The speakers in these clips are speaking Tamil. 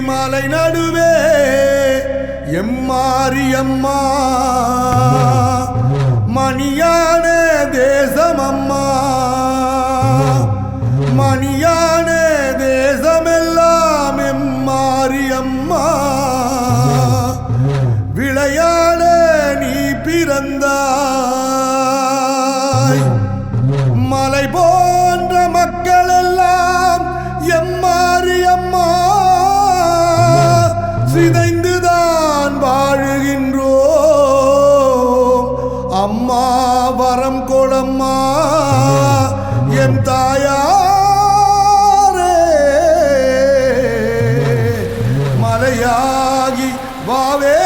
மலை நடுவே எம்மாரியம்மா மணியான தேசம் அம்மா. மணியான தேசமெல்லாம் எம்மாரியம்மா விளையாட நீ பிறந்தாய். மலை போ தாயாரே. மலையாகி வாவே.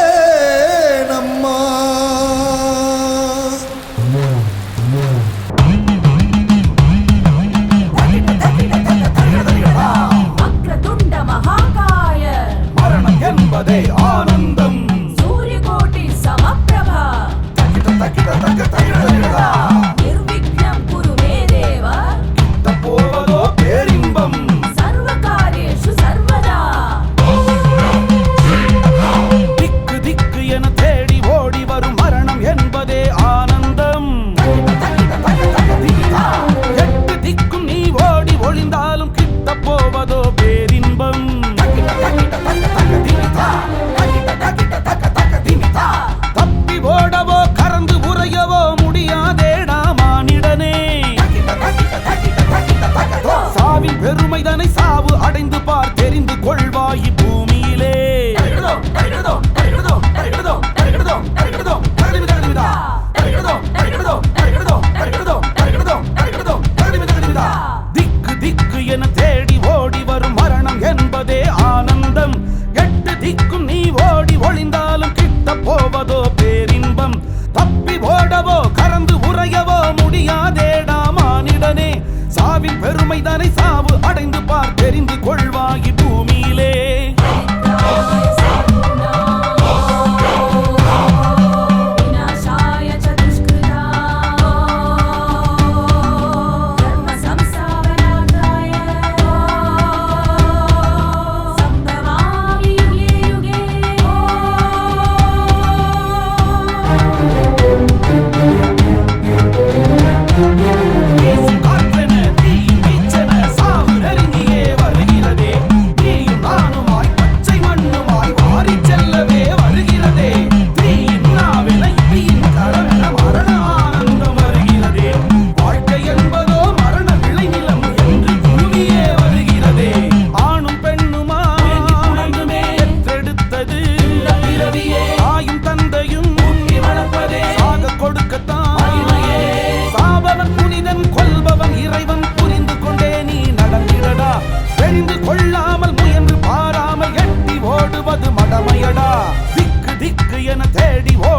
கொள்வாய் பூமியிலே. திக்கு திக்கு என தேடி ஓடி வரும் மரணம் என்பதே ஆனந்தம். எட்டு திக்கும் நீ ஓடி ஒளிந்தாலும் கிட்ட போவதோ பேரின்பம். தப்பி ஓடவோ கறந்து உறையவோ முடியாதேடா மானிடனே. சாவின் பெருமைதானே சாவு அடைந்து பார் தெரிந்து கொள்வாய் பூமியிலே.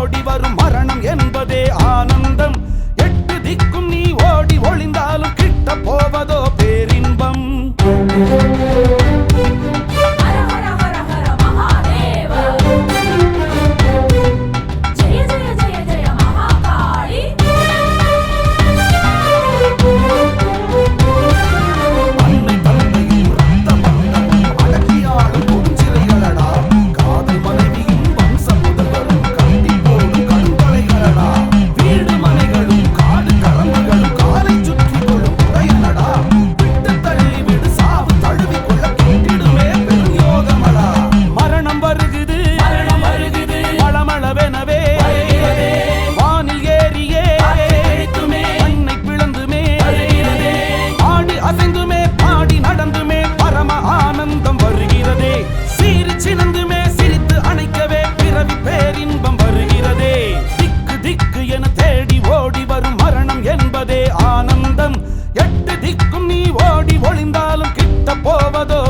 ஓடி வரும் மரணம் என்பதே ஆனந்தம். எட்டு திக்கும் நீ ஓடி ஒளிந்தாலும் கிட்ட போவதோ பொழிந்தாலும் கிட்ட போவதோ